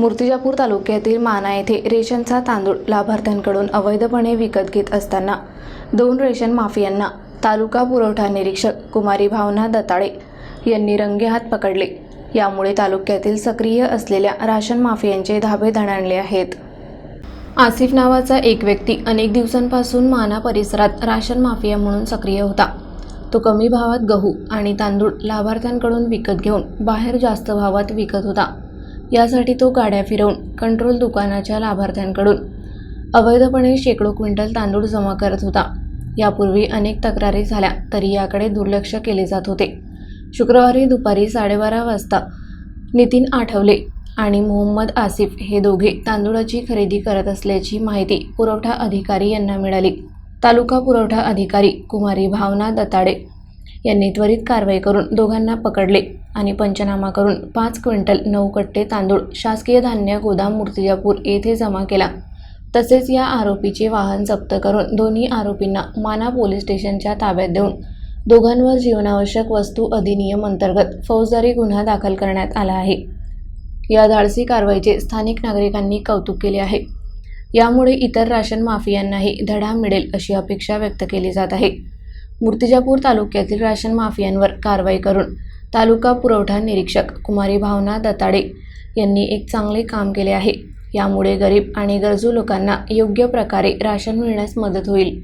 मूर्तिजापूर तालुक्यातील माना येथे रेशनचा तांदूळ लाभार्थ्यांकडून अवैधपणे विकत घेत असताना दोन रेशन माफियांना तालुका पुरवठा निरीक्षक कुमारी भावना दताळे यांनी रंगेहात पकडले. यामुळे तालुक्यातील सक्रिय असलेल्या राशन माफियांचे धाबे दणाणले आहेत. आसिफ नावाचा एक व्यक्ती अनेक दिवसांपासून माना परिसरात राशन माफिया म्हणून सक्रिय होता. तो कमी भावात गहू आणि तांदूळ लाभार्थ्यांकडून विकत घेऊन बाहेर जास्त भावात विकत होता. यासाठी तो गाड्या फिरवून कंट्रोल दुकानाच्या लाभार्थ्यांकडून अवैधपणे शेकडो क्विंटल तांदूळ जमा करत होता. यापूर्वी अनेक तक्रारी झाल्या तरी याकडे दुर्लक्ष केले जात होते. शुक्रवारी दुपारी साडेबारा वाजता नितीन आठवले आणि मोहम्मद आसिफ हे दोघे तांदूळाची खरेदी करत असल्याची माहिती पुरवठा अधिकारी यांना मिळाली. तालुका पुरवठा अधिकारी कुमारी भावना दताडे यांनी त्वरित कारवाई करून दोघांना पकडले आणि पंचनामा करून पाच क्विंटल नऊ कट्टे तांदूळ शासकीय धान्य गोदाम मूर्तिजापूर येथे जमा केला. तसेच या आरोपीचे वाहन जप्त करून दोन्ही आरोपींना माना पोलीस स्टेशनच्या ताब्यात देऊन दोघांवर जीवनावश्यक वस्तू अधिनियम अंतर्गत फौजदारी गुन्हा दाखल करण्यात आला आहे. या धाडसी कारवाईचे स्थानिक नागरिकांनी कौतुक केले आहे. यामुळे इतर राशन माफियांनाही धडा मिळेल अशी अपेक्षा व्यक्त केली जात आहे. मूर्तिजापूर तालुक्यातील राशन माफियांवर कारवाई करून तालुका पुरवठा निरीक्षक कुमारी भावना दताडे यांनी एक चांगले काम केले आहे. यामुळे गरीब आणि गरजू लोकांना योग्य प्रकारे राशन मिळण्यास मदत होईल.